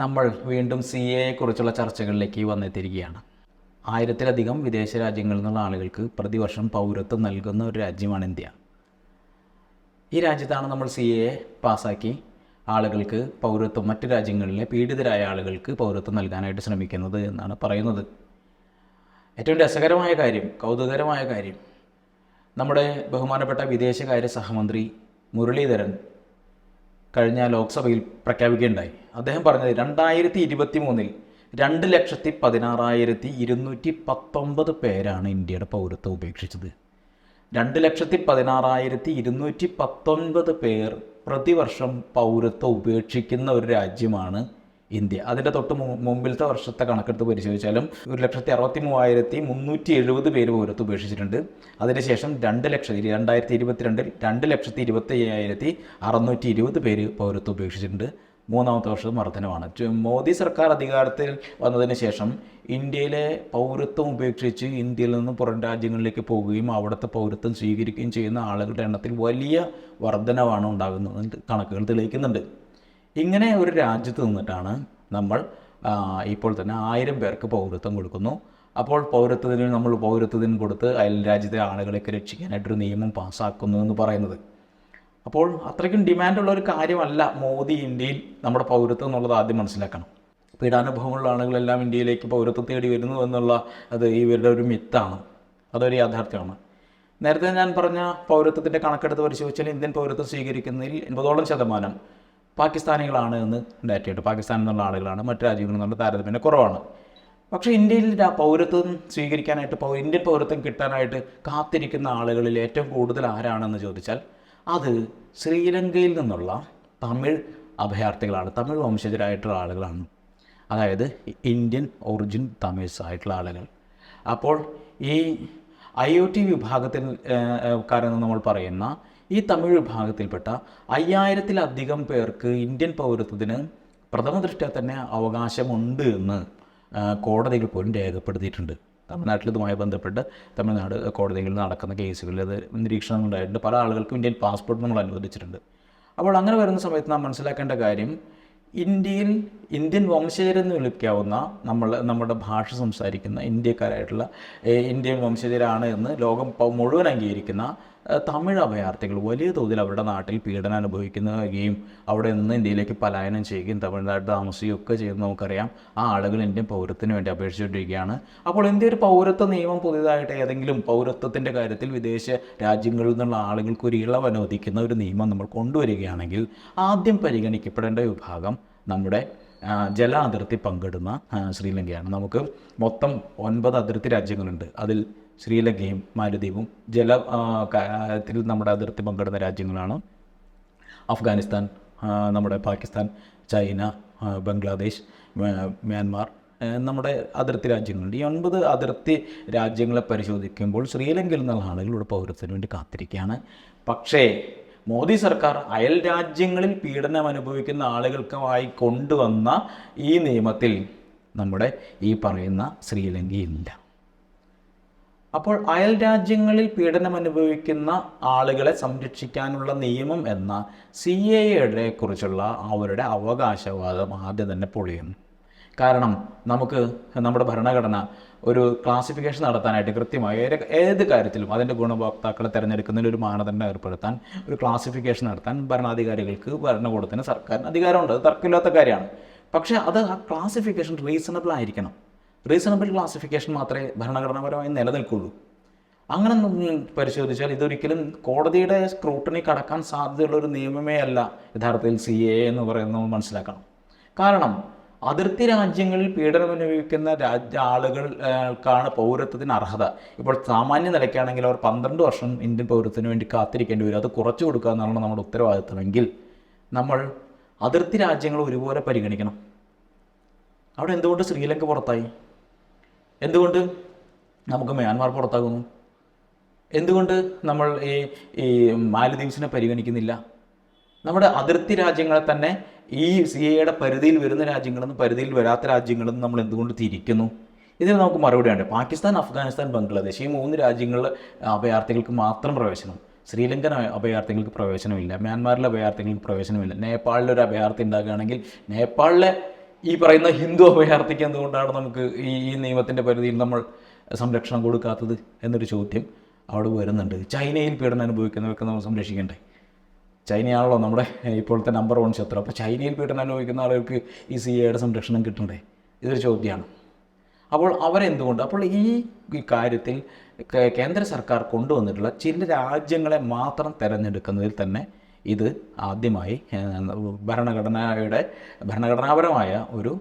നമ്മൾ വീണ്ടും സി എയെക്കുറിച്ചുള്ള ചർച്ചകളിലേക്ക് വന്നെത്തിയിരിക്കുകയാണ്. ആയിരത്തിലധികം വിദേശ രാജ്യങ്ങളിൽ നിന്നുള്ള ആളുകൾക്ക് പ്രതിവർഷം പൗരത്വം നൽകുന്ന ഒരു രാജ്യമാണ് ഇന്ത്യ. ഈ രാജ്യത്താണ് നമ്മൾ സി എ പാസ്സാക്കി ആളുകൾക്ക് പൗരത്വം മറ്റ് രാജ്യങ്ങളിലെ പീഡിതരായ ആളുകൾക്ക് പൗരത്വം നൽകാനായിട്ട് ശ്രമിക്കുന്നത് എന്നാണ് പറയുന്നത്. ഏറ്റവും രസകരമായ കാര്യം കൗതുകകരമായ കാര്യം നമ്മുടെ ബഹുമാനപ്പെട്ട വിദേശകാര്യ സഹമന്ത്രി മുരളീധരൻ കഴിഞ്ഞ ലോക്സഭയിൽ പ്രഖ്യാപിക്കുകയുണ്ടായി. അദ്ദേഹം പറഞ്ഞത് രണ്ടായിരത്തി ഇരുപത്തി മൂന്നിൽ രണ്ട് ലക്ഷത്തി പതിനാറായിരത്തി ഇരുന്നൂറ്റി പത്തൊമ്പത് പേരാണ് ഇന്ത്യയുടെ പൗരത്വം ഉപേക്ഷിച്ചത്. രണ്ട് ലക്ഷത്തി പതിനാറായിരത്തി ഇരുന്നൂറ്റി പത്തൊൻപത് പേർ പ്രതിവർഷം പൗരത്വം ഉപേക്ഷിക്കുന്ന ഒരു രാജ്യമാണ് ഇന്ത്യ. അതിന്റെ തൊട്ട് മുമ്പിലത്തെ വർഷത്തെ കണക്കെടുത്ത് പരിശോധിച്ചാലും ഒരു ലക്ഷത്തി അറുപത്തി മൂവായിരത്തി മുന്നൂറ്റി എഴുപത് പേര് പൗരത്വം ഉപേക്ഷിച്ചിട്ടുണ്ട്. അതിനുശേഷം രണ്ട് ലക്ഷത്തി രണ്ടായിരത്തി ഇരുപത്തിരണ്ടിൽ രണ്ട് ലക്ഷത്തി ഇരുപത്തി അയ്യായിരത്തി അറുന്നൂറ്റി ഇരുപത് പേര് പൗരത്വം ഉപേക്ഷിച്ചിട്ടുണ്ട്. മൂന്നാമത്തെ വർഷം വർധനമാണ് മോദി സർക്കാർ അധികാരത്തിൽ വന്നതിന് ശേഷം ഇന്ത്യയിലെ പൗരത്വം ഉപേക്ഷിച്ച് ഇന്ത്യയിൽ നിന്ന് പുറം രാജ്യങ്ങളിലേക്ക് പോവുകയും അവിടുത്തെ പൗരത്വം സ്വീകരിക്കുകയും ചെയ്യുന്ന ആളുകളുടെ എണ്ണത്തിൽ വലിയ വർധനവാണ് ഉണ്ടാകുന്നത് കണക്കുകൾ തെളിയിക്കുന്നുണ്ട്. ഇങ്ങനെ ഒരു രാജ്യത്ത് നിന്നിട്ടാണ് നമ്മൾ ഇപ്പോൾ തന്നെ ആയിരം പേർക്ക് പൗരത്വം കൊടുക്കുന്നു. അപ്പോൾ പൗരത്വത്തിന് നമ്മൾ പൗരത്വത്തിന് കൊടുത്ത് അയൽ രാജ്യത്തെ ആളുകളെയൊക്കെ രക്ഷിക്കാനായിട്ടൊരു നിയമം പാസ്സാക്കുന്നു എന്ന് പറയുന്നത്. അപ്പോൾ അത്രയ്ക്കും ഡിമാൻഡുള്ള ഒരു കാര്യമല്ല മോദി ഇന്ത്യയിൽ നമ്മുടെ പൗരത്വം എന്നുള്ളത് ആദ്യം മനസ്സിലാക്കണം. പീഡാനുഭവമുള്ള ആളുകളെല്ലാം ഇന്ത്യയിലേക്ക് പൗരത്വം തേടി വരുന്നു എന്നുള്ള അത് ഇവരുടെ ഒരു മിത്താണ്. അതൊരു യാഥാർത്ഥ്യമാണ്. നേരത്തെ ഞാൻ പറഞ്ഞ പൗരത്വത്തിന്റെ കണക്കെടുത്ത് പരിശോധിച്ചാൽ ഇന്ത്യൻ പൗരത്വം സ്വീകരിക്കുന്നതിൽ എൺപതോളം ശതമാനം പാകിസ്ഥാനികളാണ് എന്ന് ഡാറ്റയുണ്ട് പാകിസ്ഥാനിൽ നിന്നുള്ള ആളുകളാണ് മറ്റു രാജ്യങ്ങളിൽ നിന്നുള്ള താരതമ്യം കുറവാണ്. പക്ഷേ ഇന്ത്യയിൽ പൗരത്വം സ്വീകരിക്കാനായിട്ട് ഇന്ത്യൻ പൗരത്വം കിട്ടാനായിട്ട് കാത്തിരിക്കുന്ന ആളുകളിൽ ഏറ്റവും കൂടുതൽ ആരാണെന്ന് ചോദിച്ചാൽ അത് ശ്രീലങ്കയിൽ നിന്നുള്ള തമിഴ് അഭയാർത്ഥികളാണ് തമിഴ് വംശജരായിട്ടുള്ള ആളുകളാണ്. അതായത് ഇന്ത്യൻ ഒറിജിൻ തമിഴ്സ് ആയിട്ടുള്ള ആളുകൾ. അപ്പോൾ ഈ ഐ ഒ ടി വിഭാഗത്തിൽ കാരണം നമ്മൾ പറയുന്ന ഈ തമിഴ് വിഭാഗത്തിൽപ്പെട്ട അയ്യായിരത്തിലധികം പേർക്ക് ഇന്ത്യൻ പൗരത്വത്തിന് പ്രഥമ ദൃഷ്ട്യാ തന്നെ അവകാശമുണ്ട് എന്ന് കോടതിയിൽ പോലും രേഖപ്പെടുത്തിയിട്ടുണ്ട്. തമിഴ്നാട്ടിൽ ഇതുമായി ബന്ധപ്പെട്ട് തമിഴ്നാട് കോടതികളിൽ നടക്കുന്ന കേസുകളിൽ അത് നിരീക്ഷണം ഉണ്ടായിട്ടുണ്ട്. പല ആളുകൾക്കും ഇന്ത്യൻ പാസ്പോർട്ട് നമ്മൾ അനുവദിച്ചിട്ടുണ്ട്. അപ്പോൾ അങ്ങനെ വരുന്ന സമയത്ത് നാം മനസ്സിലാക്കേണ്ട കാര്യം ഇന്ത്യയിൽ ഇന്ത്യൻ വംശജരെന്ന് വിളിക്കാവുന്ന നമ്മൾ നമ്മുടെ ഭാഷ സംസാരിക്കുന്ന ഇന്ത്യക്കാരായിട്ടുള്ള ഇന്ത്യൻ വംശജരാണ് എന്ന് ലോകം മുഴുവൻ അംഗീകരിക്കുന്ന തമിഴ് അഭയാർത്ഥികൾ വലിയ തോതിൽ അവരുടെ നാട്ടിൽ പീഡനം അനുഭവിക്കുകയും അവിടെ നിന്ന് ഇന്ത്യയിലേക്ക് പലായനം ചെയ്യുകയും തമിഴ്നാട്ടിൽ താമസിക്കുകയും ഒക്കെ ചെയ്യുന്നത് നമുക്കറിയാം. ആ ആളുകൾ ഇന്ത്യൻ പൗരത്തിന് വേണ്ടി അപേക്ഷിച്ചുകൊണ്ടിരിക്കുകയാണ്. അപ്പോൾ ഇന്ത്യ ഒരു പൗരത്വ നിയമം പുതിയതായിട്ട് ഏതെങ്കിലും പൗരത്വത്തിന്റെ കാര്യത്തിൽ വിദേശ രാജ്യങ്ങളിൽ നിന്നുള്ള ആളുകൾക്ക് ഒരു ഇളവ് അനുവദിക്കുന്ന ഒരു നിയമം നമ്മൾ കൊണ്ടുവരികയാണെങ്കിൽ ആദ്യം പരിഗണിക്കപ്പെടേണ്ട വിഭാഗം നമ്മുടെ ജല അതിർത്തി പങ്കിടുന്ന ശ്രീലങ്കയാണ്. നമുക്ക് മൊത്തം ഒൻപത് അതിർത്തി രാജ്യങ്ങളുണ്ട്. അതിൽ ശ്രീലങ്കയും മാലദ്വീപും ജല കാര്യത്തിൽ നമ്മുടെ അതിർത്തി പങ്കിടുന്ന രാജ്യങ്ങളാണ്. അഫ്ഗാനിസ്ഥാൻ നമ്മുടെ പാകിസ്ഥാൻ ചൈന ബംഗ്ലാദേശ് മ്യാൻമാർ നമ്മുടെ അതിർത്തി രാജ്യങ്ങളുണ്ട്. ഈ ഒൻപത് അതിർത്തി രാജ്യങ്ങളെ പരിശോധിക്കുമ്പോൾ ശ്രീലങ്കയിൽ നിന്നുള്ള ആളുകൾ ഇവിടെ പൗരത്വത്തിന് വേണ്ടി കാത്തിരിക്കുകയാണ്. പക്ഷേ മോദി സർക്കാർ അയൽ രാജ്യങ്ങളിൽ പീഡനം അനുഭവിക്കുന്ന ആളുകൾക്കുമായി കൊണ്ടുവന്ന ഈ നിയമത്തിൽ നമ്മുടെ ഈ പറയുന്ന ശ്രീലങ്കയില്ല. അപ്പോൾ അയൽ രാജ്യങ്ങളിൽ പീഡനം അനുഭവിക്കുന്ന ആളുകളെ സംരക്ഷിക്കാനുള്ള നിയമം എന്ന സി എ യുടെ കുറിച്ചുള്ള അവരുടെ അവകാശവാദം ആദ്യം തന്നെ പൊളിയുന്നു കാരണം നമുക്ക് നമ്മുടെ ഭരണഘടന ഒരു ക്ലാസിഫിക്കേഷൻ നടത്താനായിട്ട് കൃത്യമായി ഏത് കാര്യത്തിലും അതിന്റെ ഗുണഭോക്താക്കളെ തിരഞ്ഞെടുക്കുന്നതിൽ ഒരു മാനദണ്ഡം ഏർപ്പെടുത്താൻ ഒരു ക്ലാസിഫിക്കേഷൻ നടത്താൻ ഭരണാധികാരികൾക്ക് ഭരണകൂടത്തിന് സർക്കാരിന് അധികാരമുണ്ട്. അത് തർക്കമില്ലാത്ത കാര്യമാണ്. പക്ഷേ അത് ആ ക്ലാസിഫിക്കേഷൻ റീസണബിൾ ആയിരിക്കണം. റീസണബിൾ ക്ലാസിഫിക്കേഷൻ മാത്രമേ ഭരണഘടനാപരമായി നിലനിൽക്കുള്ളൂ. അങ്ങനെ പരിശോധിച്ചാൽ ഇതൊരിക്കലും കോടതിയുടെ സ്ക്രൂട്ടണി കടക്കാൻ സാധ്യതയുള്ള ഒരു നിയമമേ അല്ല യഥാർത്ഥത്തിൽ സി എ എന്ന് പറയുന്നത് മനസ്സിലാക്കണം. കാരണം അതിർത്തി രാജ്യങ്ങളിൽ പീഡനം അനുഭവിക്കുന്ന രാജ്യ ആളുകൾക്കാണ് പൗരത്വത്തിന് അർഹത. ഇപ്പോൾ സാമാന്യ നിലയ്ക്കാണെങ്കിൽ അവർ പന്ത്രണ്ട് വർഷം ഇന്ത്യൻ പൗരത്വത്തിന് വേണ്ടി കാത്തിരിക്കേണ്ടി വരും. അത് കുറച്ചു കൊടുക്കുക എന്നാണ് നമ്മുടെ ഉത്തരവാദിത്തമെങ്കിൽ നമ്മൾ അതിർത്തി രാജ്യങ്ങൾ ഒരുപോലെ പരിഗണിക്കണം. അവിടെ എന്തുകൊണ്ട് ശ്രീലങ്ക പുറത്തായി? എന്തുകൊണ്ട് നമുക്ക് മ്യാൻമാർ പുറത്താകുന്നു? എന്തുകൊണ്ട് നമ്മൾ ഈ ഈ മാലദ്വീപ്സിനെ പരിഗണിക്കുന്നില്ല? നമ്മുടെ അതിർത്തി രാജ്യങ്ങളെ തന്നെ ഈ സി എയുടെ പരിധിയിൽ വരുന്ന രാജ്യങ്ങളെന്നും പരിധിയിൽ വരാത്ത രാജ്യങ്ങളെന്നും നമ്മൾ എന്തുകൊണ്ട് തിരിക്കുന്നു? ഇതിന് നമുക്ക് മറുപടിയുണ്ട്. പാകിസ്ഥാൻ അഫ്ഗാനിസ്ഥാൻ ബംഗ്ലാദേശ് ഈ മൂന്ന് രാജ്യങ്ങളിലെ അഭയാർത്ഥികൾക്ക് മാത്രം പ്രവേശനം. ശ്രീലങ്കൻ അഭയാർത്ഥികൾക്ക് പ്രവേശനമില്ല. മ്യാൻമാറിലെ അഭയാർത്ഥികൾക്ക് പ്രവേശനമില്ല. നേപ്പാളിൽ ഒരു അഭയാർത്ഥി ഉണ്ടാകുകയാണെങ്കിൽ നേപ്പാളിലെ ഈ പറയുന്ന ഹിന്ദു അഭയാർത്ഥിക്ക് എന്തുകൊണ്ടാണ് നമുക്ക് ഈ ഈ നിയമത്തിന്റെ പരിധിയിൽ നമ്മൾ സംരക്ഷണം കൊടുക്കാത്തത് എന്നൊരു ചോദ്യം അവിടെ വരുന്നുണ്ട്. ചൈനയിൽ പീഡനം അനുഭവിക്കുന്നവർക്ക് നമ്മൾ സംരക്ഷിക്കണ്ടേ? ചൈനയാണല്ലോ നമ്മുടെ ഇപ്പോഴത്തെ നമ്പർ വൺ ശത്രു. അപ്പോൾ ചൈനയിൽ പീഡനം അനുഭവിക്കുന്ന ആളുകൾക്ക് ഈ സി എയുടെ സംരക്ഷണം കിട്ടണ്ടേ? ഇതൊരു ചോദ്യമാണ്. അപ്പോൾ അവരെന്തുകൊണ്ട്? അപ്പോൾ ഈ ഈ കാര്യത്തിൽ കേന്ദ്ര സർക്കാർ കൊണ്ടുവന്നിട്ടുള്ള ചില രാജ്യങ്ങളെ മാത്രം തിരഞ്ഞെടുക്കുന്നതിൽ തന്നെ ഇത് ആദ്യമായി ഭരണഘടനയുടെ ഭരണഘടനാപരമായ ഒരു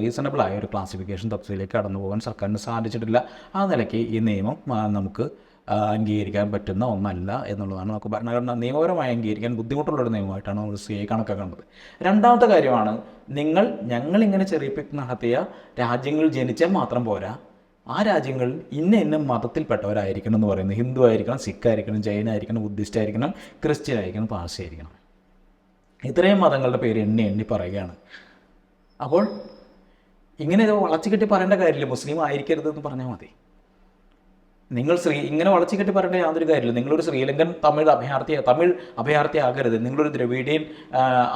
റീസണബിളായ ഒരു ക്ലാസിഫിക്കേഷൻ തത്വത്തിലേക്ക് കടന്നു പോകാൻ സർക്കാരിന് സാധിച്ചിട്ടില്ല. ആ നിലയ്ക്ക് ഈ നിയമം നമുക്ക് അംഗീകരിക്കാൻ പറ്റുന്ന ഒന്നല്ല എന്നുള്ളതാണ് നമുക്ക് ഭരണഘടന നിയമപരമായി അംഗീകരിക്കാൻ ബുദ്ധിമുട്ടുള്ളൊരു നിയമമായിട്ടാണ് നമ്മൾ സി ഐ രണ്ടാമത്തെ കാര്യമാണ് നിങ്ങൾ ഞങ്ങളിങ്ങനെ ചെറിയ നടത്തിയ രാജ്യങ്ങൾ ജനിച്ചാൽ മാത്രം പോരാ ആ രാജ്യങ്ങൾ ഇന്ന ഇന്ന മതത്തിൽപ്പെട്ടവരായിരിക്കണം എന്ന് പറയുന്നത്. ഹിന്ദു ആയിരിക്കണം സിഖ് ആയിരിക്കണം ജൈന ആയിരിക്കണം ബുദ്ധിസ്റ്റ് ആയിരിക്കണം ക്രിസ്ത്യൻ ആയിരിക്കണം പാർസി ആയിരിക്കണം. ഇത്രയും മതങ്ങളുടെ പേര് എണ്ണി എണ്ണി പറയുകയാണ്. അപ്പോൾ ഇങ്ങനെ ഇത് വളച്ചു കെട്ടി പറയേണ്ട കാര്യമില്ല. മുസ്ലിം ആയിരിക്കരുത് എന്ന് പറഞ്ഞാൽ മതി. നിങ്ങൾ ശ്രീ ഇങ്ങനെ വളച്ചു കെട്ടി പറയേണ്ട യാതൊരു കാര്യമില്ല. നിങ്ങളൊരു ശ്രീലങ്കൻ തമിഴ് അഭയാർത്ഥി തമിഴ് അഭയാർത്ഥി ആകരുത്. നിങ്ങളൊരു ദ്രവിഡിയൻ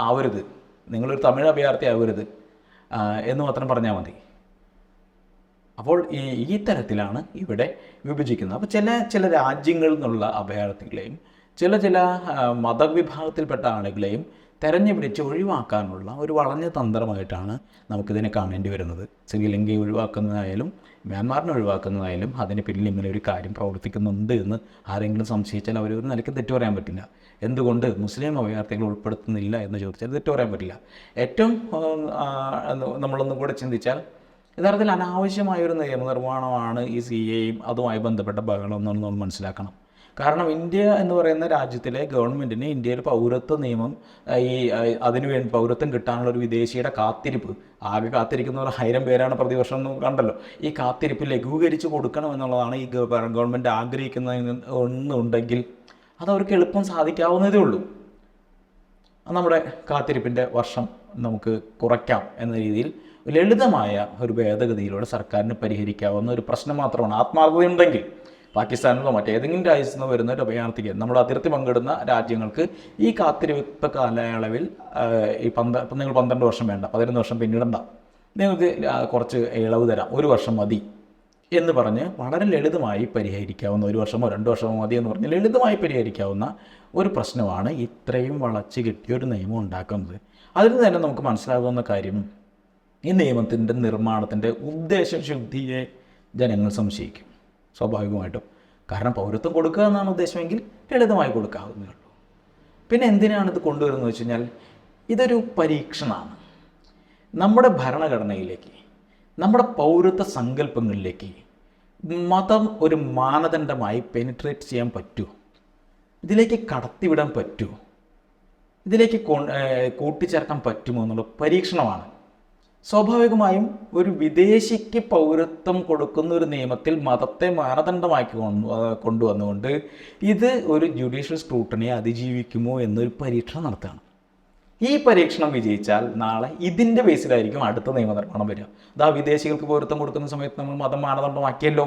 ആവരുത്. നിങ്ങളൊരു തമിഴ് അഭയാർത്ഥി ആവരുത് എന്ന് മാത്രം പറഞ്ഞാൽ മതി. അപ്പോൾ ഈ ഈ തരത്തിലാണ് ഇവിടെ വിഭജിക്കുന്നത്. അപ്പോൾ ചില ചില രാജ്യങ്ങളിൽ നിന്നുള്ള അഭയാർത്ഥികളെയും ചില ചില മതവിഭാഗത്തിൽപ്പെട്ട ആളുകളെയും തെരഞ്ഞു പിടിച്ച് ഒഴിവാക്കാനുള്ള ഒരു വളഞ്ഞ തന്ത്രമായിട്ടാണ് നമുക്കിതിനെ കാണേണ്ടി വരുന്നത്. ശ്രീലങ്കയെ ഒഴിവാക്കുന്നതായാലും മ്യാൻമാറിനെ ഒഴിവാക്കുന്നതായാലും അതിന് പിന്നിൽ ഇങ്ങനെ ഒരു കാര്യം പ്രവർത്തിക്കുന്നുണ്ട് എന്ന് ആരെങ്കിലും സംശയിച്ചാൽ അവർ ഒരു നിലയ്ക്ക് തെറ്റു പറയാൻ പറ്റില്ല. എന്തുകൊണ്ട് മുസ്ലിം അഭയാർത്ഥികൾ ഉൾപ്പെടുത്തുന്നില്ല എന്ന് ചോദിച്ചാൽ തെറ്റു പറയാൻ പറ്റില്ല. ഏറ്റവും നമ്മളൊന്നും കൂടെ ചിന്തിച്ചാൽ യഥാർത്ഥത്തിൽ അനാവശ്യമായ ഒരു നിയമനിർമ്മാണമാണ് ഈ സി എയും അതുമായി ബന്ധപ്പെട്ട ബഹളം എന്നാണ് നമ്മൾ മനസ്സിലാക്കണം. കാരണം ഇന്ത്യ എന്ന് പറയുന്ന രാജ്യത്തിലെ ഗവൺമെന്റിന് ഇന്ത്യയിൽ പൗരത്വ നിയമം ഈ അതിനു വേണ്ടി പൗരത്വം കിട്ടാനുള്ള ഒരു വിദേശിയുടെ കാത്തിരിപ്പ് ആകെ കാത്തിരിക്കുന്ന ഒരു ആയിരം പേരാണ് പ്രതിവർഷം എന്ന് കണ്ടല്ലോ. ഈ കാത്തിരിപ്പ് ലഘൂകരിച്ച് കൊടുക്കണം എന്നുള്ളതാണ് ഈ ഗവ- ഗവൺമെന്റ് ആഗ്രഹിക്കുന്ന ഒന്നുണ്ടെങ്കിൽ അതവർക്ക് എളുപ്പം സാധിക്കാവുന്നതേ ഉള്ളൂ. നമ്മുടെ കാത്തിരിപ്പിന്റെ വർഷം നമുക്ക് കുറയ്ക്കാം എന്ന രീതിയിൽ ലളിതമായ ഒരു ഭേദഗതിയിലൂടെ സർക്കാരിന് പരിഹരിക്കാവുന്ന ഒരു പ്രശ്നം മാത്രമാണ് ആത്മാർത്ഥതയുണ്ടെങ്കിൽ പാകിസ്ഥാനിലോ മറ്റേതെങ്കിലും രാജ്യത്തു നിന്ന് വരുന്ന ഒരു അഭയാർത്ഥിക്ക് നമ്മൾ അതിർത്തി പങ്കിടുന്ന രാജ്യങ്ങൾക്ക് ഈ കാത്തിരിപ്പ് കാലയളവിൽ ഈ പന്ത നിങ്ങൾ പന്ത്രണ്ട് വർഷം വേണ്ട പതിനൊന്ന് വർഷം പിന്നിടണ്ട. നിങ്ങൾക്ക് കുറച്ച് ഇളവ് തരാം. ഒരു വർഷം മതി എന്ന് പറഞ്ഞ് വളരെ ലളിതമായി പരിഹരിക്കാവുന്ന ഒരു വർഷമോ രണ്ട് വർഷമോ മതി എന്ന് പറഞ്ഞ് ലളിതമായി പരിഹരിക്കാവുന്ന ഒരു പ്രശ്നമാണ് ഇത്രയും വളച്ച് കിട്ടിയ ഒരു നിയമം ഉണ്ടാക്കുന്നത്. അതിൽ നിന്ന് തന്നെ നമുക്ക് മനസ്സിലാകുന്ന കാര്യം ഈ നിയമത്തിന്റെ നിർമ്മാണത്തിന്റെ ഉദ്ദേശശുദ്ധിയെ ജനങ്ങൾ സംശയിക്കും. സ്വാഭാവികമായിട്ടും. കാരണം പൗരത്വം കൊടുക്കുക എന്നാണ് ഉദ്ദേശമെങ്കിൽ ലളിതമായി കൊടുക്കാവുന്നേ ഉള്ളൂ. പിന്നെ എന്തിനാണ് ഇത് കൊണ്ടുവരുന്നത് വെച്ച് കഴിഞ്ഞാൽ ഇതൊരു പരീക്ഷണമാണ്. നമ്മുടെ ഭരണഘടനയിലേക്ക് നമ്മുടെ പൗരത്വ സങ്കല്പങ്ങളിലേക്ക് മതം ഒരു മാനദണ്ഡമായി പെനിട്രേറ്റ് ചെയ്യാൻ പറ്റുമോ? ഇതിലേക്ക് കടത്തിവിടാൻ പറ്റുമോ? ഇതിലേക്ക് കൂട്ടിച്ചേർക്കാൻ പറ്റുമോ എന്നുള്ള പരീക്ഷണമാണ് സ്വാഭാവികമായും ഒരു വിദേശിക്ക് പൗരത്വം കൊടുക്കുന്ന ഒരു നിയമത്തിൽ മതത്തെ മാനദണ്ഡമാക്കി കൊണ്ട് കൊണ്ടുവന്നുകൊണ്ട് ഇത് ഒരു ജുഡീഷ്യൽ സ്ക്രൂട്ടണിയെ അതിജീവിക്കുമോ എന്നൊരു പരീക്ഷണം നടത്തുകയാണ്. ഈ പരീക്ഷണം വിജയിച്ചാൽ നാളെ ഇതിന്റെ ബേസിലായിരിക്കും അടുത്ത നിയമനിർമ്മാണം വരിക. അതാ വിദേശികൾക്ക് പൗരത്വം കൊടുക്കുന്ന സമയത്ത് നമ്മൾ മതം മാനദണ്ഡമാക്കിയല്ലോ.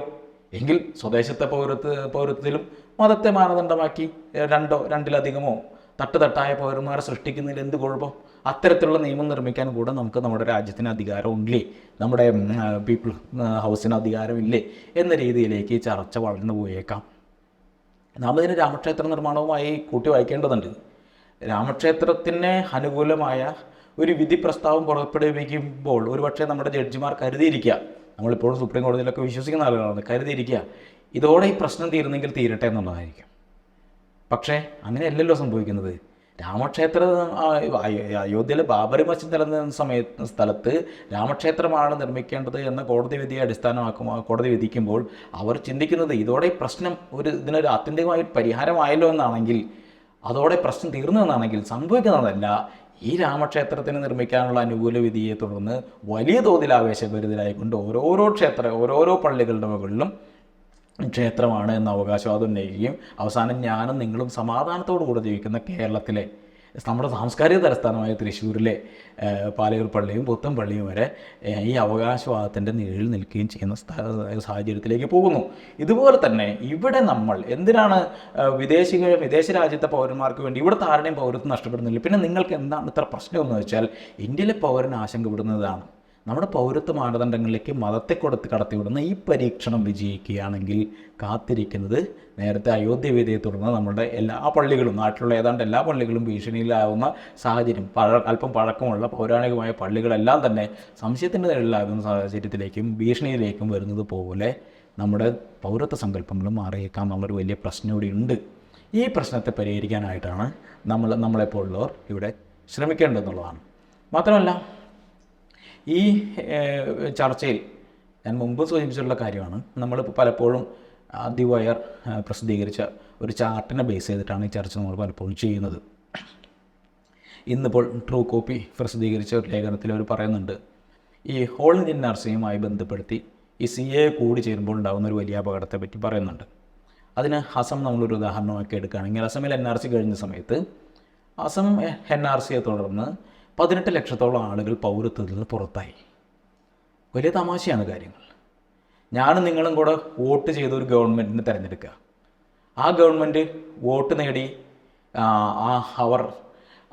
എങ്കിൽ സ്വദേശത്തെ പൗരത്വ പൗരത്വത്തിലും മതത്തെ മാനദണ്ഡമാക്കി രണ്ടോ രണ്ടിലധികമോ തട്ടുതട്ടായ പൗരന്മാരെ സൃഷ്ടിക്കുന്നതിൽ എന്ത് കുഴപ്പം? അത്തരത്തിലുള്ള നിയമം നിർമ്മിക്കാൻ കൂടെ നമുക്ക് നമ്മുടെ രാജ്യത്തിന് അധികാരമില്ലേ? നമ്മുടെ പീപ്പിൾ ഹൗസിന് അധികാരമില്ലേ? എന്ന രീതിയിലേക്ക് ചർച്ച വളർന്നു പോയേക്കാം. നാം ഇതിന് രാമക്ഷേത്ര നിർമ്മാണവുമായി കൂട്ടി വായിക്കേണ്ടതുണ്ട്. രാമക്ഷേത്രത്തിന് അനുകൂലമായ ഒരു വിധി പ്രസ്താവം പുറപ്പെടുവിക്കുമ്പോൾ ഒരുപക്ഷെ നമ്മുടെ ജഡ്ജിമാർ കരുതിയിരിക്കുക. നമ്മളിപ്പോഴും സുപ്രീം കോടതിയിലൊക്കെ വിശ്വസിക്കുന്ന ആളുകളാണ്. കരുതിയിരിക്കുക ഇതോടെ ഈ പ്രശ്നം തീരുന്നെങ്കിൽ തീരട്ടെ എന്നുള്ളതായിരിക്കും. പക്ഷേ അങ്ങനെയല്ലല്ലോ സംഭവിക്കുന്നത്. രാമക്ഷേത്ര അയോധ്യയിലെ ബാബറി മസ്ജിദ് നിലനിന്ന സമയത്ത് സ്ഥലത്ത് രാമക്ഷേത്രമാണ് നിർമ്മിക്കേണ്ടത് എന്ന കോടതി വിധിയെ അടിസ്ഥാനമാക്കും കോടതി വിധിക്കുമ്പോൾ അവർ ചിന്തിക്കുന്നത് ഇതോടെ പ്രശ്നം ഒരു ഇതിനൊരു ആത്യന്തികമായി പരിഹാരമായല്ലോ എന്നാണെങ്കിൽ അതോടെ പ്രശ്നം തീർന്നു എന്നാണെങ്കിൽ സംഭവിക്കുന്നതല്ല. ഈ രാമക്ഷേത്രത്തിന് നിർമ്മിക്കാനുള്ള അനുകൂല വിധിയെ തുടർന്ന് വലിയ തോതിൽ ആവേശഭരിതരായിക്കൊണ്ട് ഓരോരോ ക്ഷേത്ര ഓരോരോ പള്ളികളുടെ മുകളിലും ക്ഷേത്രമാണ് എന്ന അവകാശവാദം ഉന്നയിക്കുകയും അവസാനം ഞാനും നിങ്ങളും സമാധാനത്തോടു കൂടെ ജീവിക്കുന്ന കേരളത്തിലെ നമ്മുടെ സാംസ്കാരിക തലസ്ഥാനമായ തൃശ്ശൂരിലെ പാലയൂർ പള്ളിയും പുത്തൻ പള്ളിയും വരെ ഈ അവകാശവാദത്തിന്റെ നിഴലിൽ നിൽക്കുകയും ചെയ്യുന്ന സാഹചര്യത്തിലേക്ക് പോകുന്നു. ഇതുപോലെ തന്നെ ഇവിടെ നമ്മൾ എന്തിനാണ് വിദേശിക വിദേശ രാജ്യത്തെ പൗരന്മാർക്ക് വേണ്ടി ഇവിടുത്തെ ആരുടെയും പൗരത്വം നഷ്ടപ്പെടുന്നില്ല? പിന്നെ നിങ്ങൾക്ക് എന്താണ് ഇത്ര പ്രശ്നമെന്ന് വെച്ചാൽ ഇന്ത്യയിലെ പൗരൻ ആശങ്കപ്പെടുന്നതാണ്. നമ്മുടെ പൗരത്വ മാനദണ്ഡങ്ങളിലേക്ക് മതത്തെ കൊടുത്ത് കടത്തിവിടുന്ന ഈ പരീക്ഷണം വിജയിക്കുകയാണെങ്കിൽ കാത്തിരിക്കുന്നത് നേരത്തെ അയോധ്യ വിധിയെ തുടർന്ന് നമ്മുടെ എല്ലാ പള്ളികളും നാട്ടിലുള്ള ഏതാണ്ട് എല്ലാ പള്ളികളും ഭീഷണിയിലാവുന്ന സാഹചര്യം പഴ അല്പം പഴക്കമുള്ള പൗരാണികമായ പള്ളികളെല്ലാം തന്നെ സംശയത്തിന്റെ നിഴലിലാകുന്ന സാഹചര്യത്തിലേക്കും ഭീഷണിയിലേക്കും വരുന്നത് പോലെ നമ്മുടെ പൗരത്വ സങ്കല്പങ്ങളും മാറിയേക്കാം എന്നുള്ളൊരു വലിയ പ്രശ്നം ഇവിടെ ഉണ്ട്. ഈ പ്രശ്നത്തെ പരിഹരിക്കാനായിട്ടാണ് നമ്മൾ നമ്മളെപ്പോലുള്ളവർ ഇവിടെ ശ്രമിക്കേണ്ടതെന്നുള്ളതാണ്. മാത്രമല്ല ഈ ചർച്ചയിൽ ഞാൻ മുമ്പ് സൂചിപ്പിച്ചിട്ടുള്ള കാര്യമാണ്. നമ്മൾ പലപ്പോഴും ദി വയർ പ്രസിദ്ധീകരിച്ച ഒരു ചാർട്ടിനെ ബേസ് ചെയ്തിട്ടാണ് ഈ ചർച്ച നമ്മൾ പലപ്പോഴും ചെയ്യുന്നത്. ഇന്നിപ്പോൾ ട്രൂ കോപ്പി പ്രസിദ്ധീകരിച്ച ഒരു ലേഖനത്തിൽ അവർ പറയുന്നുണ്ട് ഈ ഹോൾ ഇന്ത്യൻ നഴ്സിംഗുമായി ബന്ധപ്പെടുത്തി ഈ സി എ കൂടി ചേരുമ്പോൾ ഉണ്ടാകുന്ന ഒരു വലിയ അപകടത്തെ പറ്റി പറയുന്നുണ്ട്. അതിന് അസം നമ്മളൊരു ഉദാഹരണമാക്കി എടുക്കുകയാണെങ്കിൽ അസമിൽ എൻ ആർ സി കഴിഞ്ഞ സമയത്ത് അസം എൻ ആർ സിയെ തുടർന്ന് പതിനെട്ട് ലക്ഷത്തോളം ആളുകൾ പൗരത്വത്തിൽ നിന്ന് പുറത്തായി. വലിയ തമാശയാണ് കാര്യങ്ങൾ. ഞാനും നിങ്ങളും കൂടെ വോട്ട് ചെയ്ത ഒരു ഗവൺമെന്റിനെ തിരഞ്ഞെടുക്കുക. ആ ഗവൺമെന്റ് വോട്ട് നേടി ആ, അവർ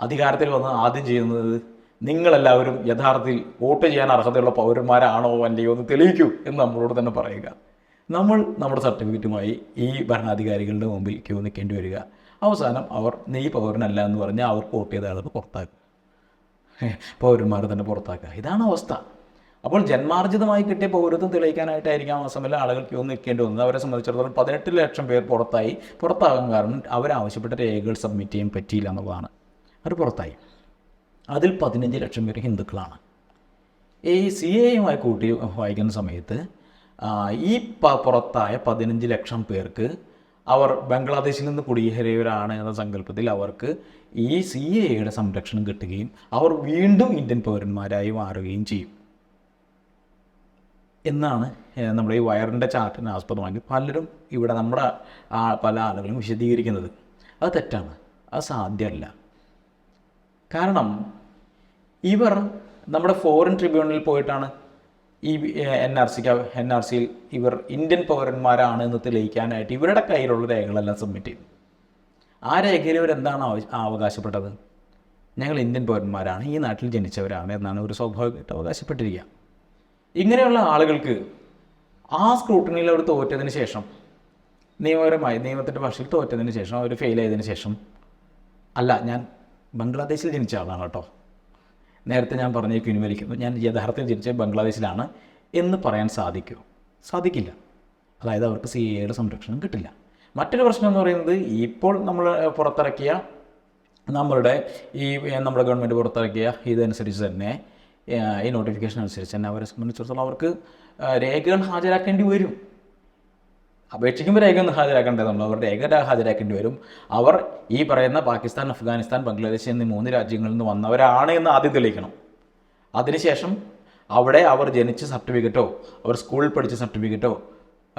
അധികാരത്തിൽ വന്ന് ആദ്യം ചെയ്യുന്നത് നിങ്ങളെല്ലാവരും യഥാർത്ഥത്തിൽ വോട്ട് ചെയ്യാൻ അർഹതയുള്ള പൗരന്മാരാണോ അല്ലയോ എന്ന് തെളിയിക്കൂ എന്ന് നമ്മളോട് തന്നെ പറയുക. നമ്മൾ നമ്മുടെ സർട്ടിഫിക്കറ്റുമായി ഈ ഭരണാധികാരികളുടെ മുമ്പിൽ ക്യൂ നിൽക്കേണ്ടി വരിക. അവസാനം അവർ നീ പൗരനല്ല എന്ന് പറഞ്ഞാൽ അവർക്ക് വോട്ട് ചെയ്ത ആളുകൾ പുറത്താക്കും. പൗരന്മാർ തന്നെ പുറത്താക്കുക. ഇതാണ് അവസ്ഥ. അപ്പോൾ ജന്മാർജിതമായി കിട്ടിയ പൗരത്വം തെളിയിക്കാനായിട്ടായിരിക്കാം അസമിലെ ആളുകൾ ക്യൂ നിൽക്കേണ്ടി വന്നത്. അവരെ സംബന്ധിച്ചിടത്തോളം പതിനെട്ട് ലക്ഷം പേർ പുറത്തായി. പുറത്താകാൻ കാരണം അവരാവശ്യപ്പെട്ട രേഖകൾ സബ്മിറ്റ് ചെയ്യാൻ പറ്റിയില്ല എന്നുള്ളതാണ്. അവർ പുറത്തായി. അതിൽ പതിനഞ്ച് ലക്ഷം പേര് ഹിന്ദുക്കളാണ്. ഈ സി എയുമായി കൂട്ടി വായിക്കുന്ന സമയത്ത് ഈ പുറത്തായ പതിനഞ്ച് ലക്ഷം പേർക്ക് അവർ ബംഗ്ലാദേശിൽ നിന്ന് കുടിയേറിയവരാണ് എന്ന സങ്കല്പത്തിൽ അവർക്ക് ഈ സി എയുടെ സംരക്ഷണം കിട്ടുകയും അവർ വീണ്ടും ഇന്ത്യൻ പൗരന്മാരായി മാറുകയും ചെയ്യും. എന്നാണ് നമ്മുടെ ഈ വയറിന്റെ ചാർട്ടിന് ആസ്പദമാക്കി പലരും ഇവിടെ നമ്മുടെ പല ആളുകളും വിശദീകരിക്കുന്നത്. അത് തെറ്റാണ്. അത് സാധ്യമല്ല. കാരണം ഇവർ നമ്മുടെ ഫോറിൻ ട്രിബ്യൂണലിൽ പോയിട്ടാണ് ഈ എൻ ആർ സിക്ക് എൻ ആർ സിയിൽ ഇവർ ഇന്ത്യൻ പൗരന്മാരാണ് എന്ന് തെളിയിക്കാനായിട്ട് ഇവരുടെ കയ്യിലുള്ള രേഖകളെല്ലാം സബ്മിറ്റ് ചെയ്തു. ആ രേഖയിൽ ആവശ്യ- അവകാശപ്പെട്ടത്? ഞങ്ങൾ ഇന്ത്യൻ പൗരന്മാരാണ് ഈ നാട്ടിൽ ജനിച്ചവരാണ് എന്നാണ് ഒരു സ്വാഭാവികമായിട്ട് അവകാശപ്പെട്ടിരിക്കുക. ഇങ്ങനെയുള്ള ആളുകൾക്ക് ആ സ്ക്രൂട്ടണിയിൽ അവർ തോറ്റതിന് ശേഷം നിയമപരമായി നിയമത്തിന്റെ ഭാഷയിൽ തോറ്റതിന് ശേഷം അവർ ഫെയിൽ ആയതിനു ശേഷം അല്ല ഞാൻ ബംഗ്ലാദേശിൽ ജനിച്ച ആളാണ് കേട്ടോ. നേരത്തെ ഞാൻ പറഞ്ഞ പിൻവലിക്കുന്നു ഞാൻ യഥാർത്ഥത്തിൽ ജനിച്ച ബംഗ്ലാദേശിലാണ് എന്ന് പറയാൻ സാധിക്കുമോ സാധിക്കില്ല. അതായത് അവർക്ക് സി എയുടെ സംരക്ഷണം കിട്ടില്ല. മറ്റൊരു പ്രശ്നം എന്ന് പറയുന്നത് ഇപ്പോൾ നമ്മൾ പുറത്തിറക്കിയ നമ്മളുടെ ഈ നമ്മുടെ ഗവൺമെന്റ് പുറത്തിറക്കിയ ഇതനുസരിച്ച് തന്നെ ഈ നോട്ടിഫിക്കേഷൻ അനുസരിച്ച് തന്നെ അവരെ സംബന്ധിച്ചിടത്തോളം അവർക്ക് രേഖകൾ ഹാജരാക്കേണ്ടി വരും. അപേക്ഷിക്കുമ്പോൾ രേഖ രേഖയൊന്നും ഹാജരാക്കേണ്ടതുള്ളൂ അവർ രേഖ ഹാജരാക്കേണ്ടി വരും. അവർ ഈ പറയുന്ന പാകിസ്ഥാൻ അഫ്ഗാനിസ്ഥാൻ ബംഗ്ലാദേശ് എന്നീ മൂന്ന് രാജ്യങ്ങളിൽ നിന്ന് വന്നവരാണ് എന്ന് ആദ്യം തെളിയിക്കണം. അതിനുശേഷം അവിടെ അവർ ജനിച്ച സർട്ടിഫിക്കറ്റോ അവർ സ്കൂളിൽ പഠിച്ച സർട്ടിഫിക്കറ്റോ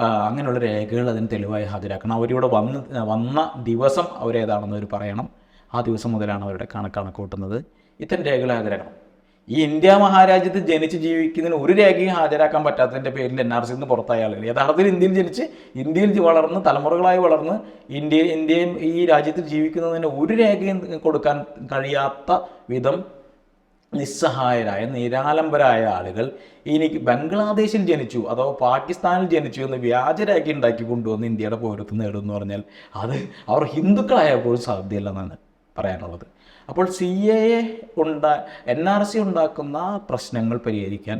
അങ്ങനെയുള്ള രേഖകൾ അതിന് തെളിവായി ഹാജരാക്കണം. അവരിവിടെ വന്ന് വന്ന ദിവസം അവരേതാണെന്ന് അവർ പറയണം. ആ ദിവസം മുതലാണ് അവരുടെ കണക്ക് കണക്ക് കൂട്ടുന്നത്. ഇത്തരം രേഖകൾ ഹാജരാക്കണം. ഈ ഇന്ത്യ മഹാരാജ്യത്ത് ജനിച്ച് ജീവിക്കുന്നതിന് ഒരു രേഖയും ഹാജരാക്കാൻ പറ്റാത്തതിന്റെ പേരിൽ എൻ ആർ സിയിൽ നിന്ന് പുറത്തായ ആളുകൾ യഥാർത്ഥത്തിൽ ഇന്ത്യയിൽ ജനിച്ച് ഇന്ത്യയിൽ വളർന്ന് തലമുറകളായി വളർന്ന് ഇന്ത്യ ഇന്ത്യയും ഈ രാജ്യത്ത് ജീവിക്കുന്നതിന് ഒരു രേഖയും കൊടുക്കാൻ കഴിയാത്ത വിധം നിസ്സഹായരായ നിരാലംബരായ ആളുകൾ ഇനി ബംഗ്ലാദേശിൽ ജനിച്ചു അതോ പാകിസ്ഥാനിൽ ജനിച്ചു എന്ന് വ്യാജരേഖ ഉണ്ടാക്കി കൊണ്ടുവന്ന് ഇന്ത്യയുടെ പൗരത്വം നേടും എന്ന് പറഞ്ഞാൽ അത് അവർ ഹിന്ദുക്കളായപ്പോഴും സാധ്യമല്ലെന്നാണ് പറയാനുള്ളത്. അപ്പോൾ സി എ ഉണ്ടാ എൻ ആർ സി ഉണ്ടാക്കുന്ന പ്രശ്നങ്ങൾ പരിഹരിക്കാൻ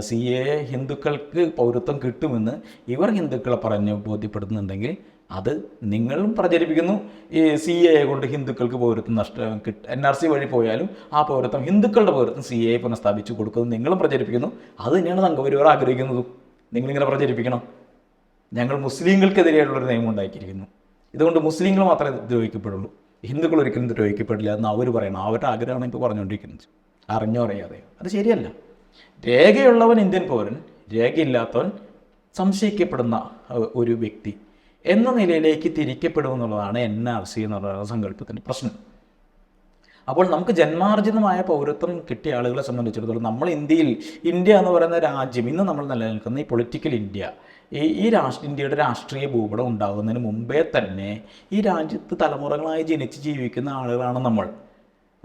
സി എ ഹിന്ദുക്കൾക്ക് പൗരത്വം കിട്ടുമെന്ന് ഇവർ ഹിന്ദുക്കളെ പറഞ്ഞ് ബോധ്യപ്പെടുന്നുണ്ടെങ്കിൽ അത് നിങ്ങളും പ്രചരിപ്പിക്കുന്നു. ഈ സി എ കൊണ്ട് ഹിന്ദുക്കൾക്ക് പൗരത്വം നഷ്ടം കിട്ട എൻ ആർ സി വഴി പോയാലും ആ പൗരത്വം ഹിന്ദുക്കളുടെ പൗരത്വം സി എ പുനഃസ്ഥാപിച്ചു കൊടുക്കുന്നു നിങ്ങളും പ്രചരിപ്പിക്കുന്നു. അത് തന്നെയാണ് സംഘപരിവാർ ആഗ്രഹിക്കുന്നതും. നിങ്ങളിങ്ങനെ പ്രചരിപ്പിക്കണം. ഞങ്ങൾ മുസ്ലിങ്ങൾക്കെതിരെയുള്ളൊരു നിയമം ഉണ്ടാക്കിയിരിക്കുന്നു. ഇതുകൊണ്ട് മുസ്ലിങ്ങൾ മാത്രമേ ദ്രോഹിക്കപ്പെടുള്ളൂ. ഹിന്ദുക്കൾ ഒരിക്കലും ദ്രോഹിക്കപ്പെടില്ല എന്ന് അവർ പറയണം. അവരുടെ ആഗ്രഹമാണ് ഇപ്പോൾ പറഞ്ഞുകൊണ്ടിരിക്കുന്നത്. അറിഞ്ഞോ അറിയാതെ. അത് ശരിയല്ല. രേഖയുള്ളവൻ ഇന്ത്യൻ പൗരൻ രേഖയില്ലാത്തവൻ സംശയിക്കപ്പെടുന്ന ഒരു വ്യക്തി. എന്ന നിലയിലേക്ക് തിരിക്കപ്പെടുമെന്നുള്ളതാണ് എൻ ആർ സി എന്നുള്ള സങ്കല്പത്തിന്റെ പ്രശ്നം. അപ്പോൾ നമുക്ക് ജന്മാർജിതമായ പൗരത്വം കിട്ടിയ ആളുകളെ സംബന്ധിച്ചിടത്തോളം നമ്മൾ ഇന്ത്യയിൽ ഇന്ത്യ എന്ന് പറയുന്ന രാജ്യം ഇന്ന് നമ്മൾ നിലനിൽക്കുന്ന ഈ പൊളിറ്റിക്കൽ ഇന്ത്യ ഈ രാഷ്ട്ര ഇന്ത്യയുടെ രാഷ്ട്രീയ ഭൂപടം ഉണ്ടാകുന്നതിന് മുമ്പേ തന്നെ ഈ രാജ്യത്ത് തലമുറകളായി ജനിച്ച് ജീവിക്കുന്ന ആളുകളാണ് നമ്മൾ.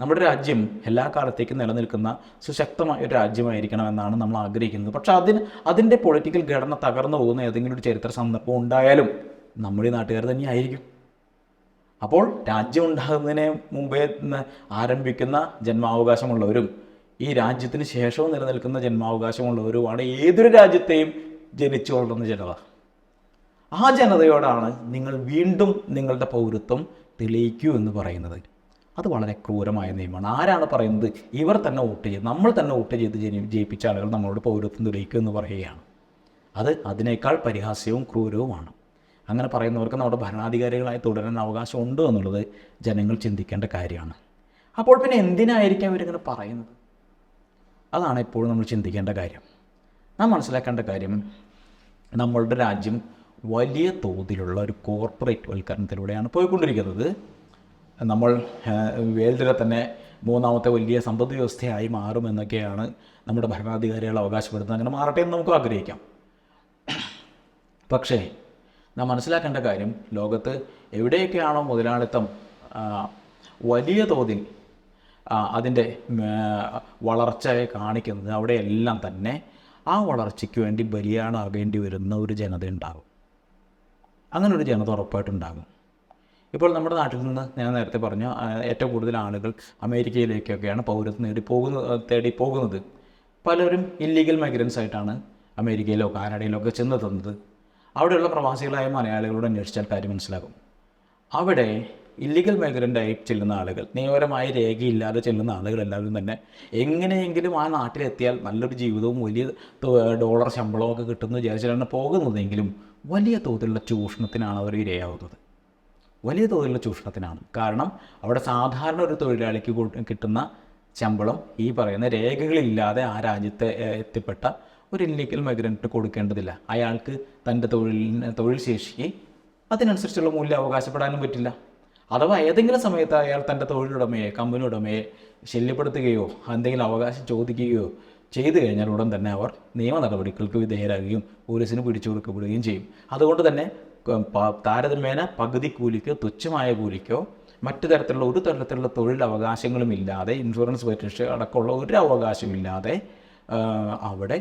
നമ്മുടെ രാജ്യം എല്ലാ കാലത്തേക്കും നിലനിൽക്കുന്ന സുശക്തമായ ഒരു രാജ്യമായിരിക്കണം എന്നാണ് നമ്മൾ ആഗ്രഹിക്കുന്നത്. പക്ഷേ അതിന് അതിന്റെ പൊളിറ്റിക്കൽ ഘടന തകർന്നു പോകുന്ന ഏതെങ്കിലും ഒരു ചരിത്ര സന്ദർഭം ഉണ്ടായാലും നമ്മുടെ നാട്ടുകാർ തന്നെയായിരിക്കും. അപ്പോൾ രാജ്യം ഉണ്ടാകുന്നതിന് മുമ്പേ ആരംഭിക്കുന്ന ജന്മാവകാശമുള്ളവരും ഈ രാജ്യത്തിന് ശേഷവും നിലനിൽക്കുന്ന ജന്മാവകാശമുള്ളവരുമാണ് ഏതൊരു രാജ്യത്തെയും ജനിച്ചു വളർന്ന ജനത. ആ ജനതയോടാണ് നിങ്ങൾ വീണ്ടും നിങ്ങളുടെ പൗരത്വം തെളിയിക്കൂ എന്ന് പറയുന്നത്. അത് വളരെ ക്രൂരമായ നിയമമാണ്. ആരാണ് പറയുന്നത്? ഇവർ തന്നെ വോട്ട് ചെയ്ത് നമ്മൾ തന്നെ വോട്ട് ചെയ്ത് ജയിപ്പിച്ച ആളുകൾ നമ്മളോട് പൗരത്വം തെളിയിക്കൂ എന്ന് പറയുകയാണ്. അത് അതിനേക്കാൾ പരിഹാസ്യവും ക്രൂരവുമാണ്. അങ്ങനെ പറയുന്നവർക്ക് നമ്മുടെ ഭരണാധികാരികളായി തുടരാൻ അവകാശമുണ്ടോ എന്നുള്ളത് ജനങ്ങൾ ചിന്തിക്കേണ്ട കാര്യമാണ്. അപ്പോൾ പിന്നെ എന്തിനായിരിക്കും അവരിങ്ങനെ പറയുന്നത്? അതാണ് എപ്പോഴും നമ്മൾ ചിന്തിക്കേണ്ട കാര്യം. നാം മനസ്സിലാക്കേണ്ട കാര്യം നമ്മളുടെ രാജ്യം വലിയ തോതിലുള്ള ഒരു കോർപ്പറേറ്റ് വൽക്കരണത്തിലൂടെയാണ് പോയിക്കൊണ്ടിരിക്കുന്നത്. നമ്മൾ വേൾഡിലെ തന്നെ മൂന്നാമത്തെ വലിയ സമ്പദ് വ്യവസ്ഥയായി മാറുമെന്നൊക്കെയാണ് നമ്മുടെ ഭരണാധികാരികൾ അവകാശപ്പെടുന്നത്. അങ്ങനെ മാറട്ടെ എന്ന് നമുക്ക് ആഗ്രഹിക്കാം. പക്ഷേ നാം മനസ്സിലാക്കേണ്ട കാര്യം ലോകത്ത് എവിടെയൊക്കെയാണോ മുതലാളിത്തം വലിയ തോതിൽ അതിന്റെ വളർച്ചയെ കാണിക്കുന്നത് അവിടെയെല്ലാം തന്നെ ആ വളർച്ചയ്ക്ക് വേണ്ടി ബലിയാടാകേണ്ടി വരുന്ന ഒരു ജനത ഉണ്ടാകും. അങ്ങനെ ഒരു ജനത ഉറപ്പായിട്ടുണ്ടാകും. ഇപ്പോൾ നമ്മുടെ നാട്ടിൽ നിന്ന് ഞാൻ നേരത്തെ പറഞ്ഞു ഏറ്റവും കൂടുതൽ ആളുകൾ അമേരിക്കയിലേക്കൊക്കെയാണ് പൗരത്വം നേടി പോകുന്ന തേടി പോകുന്നത്. പലരും ഇല്ലീഗൽ മൈഗ്രൻസ് ആയിട്ടാണ് അമേരിക്കയിലോ കാനഡയിലോ ഒക്കെ ചെന്നെത്തുന്നത്. അവിടെയുള്ള പ്രവാസികളായ മലയാളികളോട് അന്വേഷിച്ചാൽ കാര്യം മനസ്സിലാകും. അവിടെ ഇല്ലീഗൽ മൈഗ്രന്റായി ചെല്ലുന്ന ആളുകൾ നിയമപരമായ രേഖയില്ലാതെ ചെല്ലുന്ന ആളുകൾ എല്ലാവരും തന്നെ എങ്ങനെയെങ്കിലും ആ നാട്ടിലെത്തിയാൽ നല്ലൊരു ജീവിതവും വലിയ ഡോളർ ശമ്പളവും ഒക്കെ കിട്ടുമെന്ന് വിചാരിച്ചിട്ടാണ് പോകുന്നതെങ്കിലും വലിയ തോതിലുള്ള ചൂഷണത്തിനാണ് അവർ ഇരയാവുന്നത്. വലിയ തോതിലുള്ള ചൂഷണത്തിനാണ്. കാരണം അവിടെ സാധാരണ ഒരു തൊഴിലാളിക്ക് കിട്ടുന്ന ശമ്പളം ഈ പറയുന്ന രേഖകളില്ലാതെ ആ രാജ്യത്തെ എത്തിപ്പെട്ട ഒരു ഇല്ലീഗൽ മൈഗ്രന്റ് കൊടുക്കേണ്ടതില്ല. അയാൾക്ക് തന്റെ തൊഴിലിന് തൊഴിൽ ശേഷിക്ക് അതിനനുസരിച്ചുള്ള മൂല്യം അവകാശപ്പെടാനും പറ്റില്ല. അഥവാ ഏതെങ്കിലും സമയത്ത് അയാൾ തന്റെ തൊഴിലുടമയെ കമ്പനി ഉടമയെ ശല്യപ്പെടുത്തുകയോ എന്തെങ്കിലും അവകാശം ചോദിക്കുകയോ ചെയ്തു കഴിഞ്ഞാൽ ഉടൻ തന്നെ അവർ നിയമ നടപടികൾക്ക് വിധേയരാകുകയും പോലീസിന് പിടിച്ചു കൊടുക്കപ്പെടുകയും ചെയ്യും. അതുകൊണ്ട് തന്നെ താരതമ്യേന പകുതി കൂലിക്കോ തുച്ഛമായ കൂലിക്കോ മറ്റു തരത്തിലുള്ള ഒരു തരത്തിലുള്ള തൊഴിൽ അവകാശങ്ങളും ഇല്ലാതെ ഇൻഷുറൻസ് പരിരക്ഷ അടക്കമുള്ള ഒരു അവകാശമില്ലാതെ അവിടെ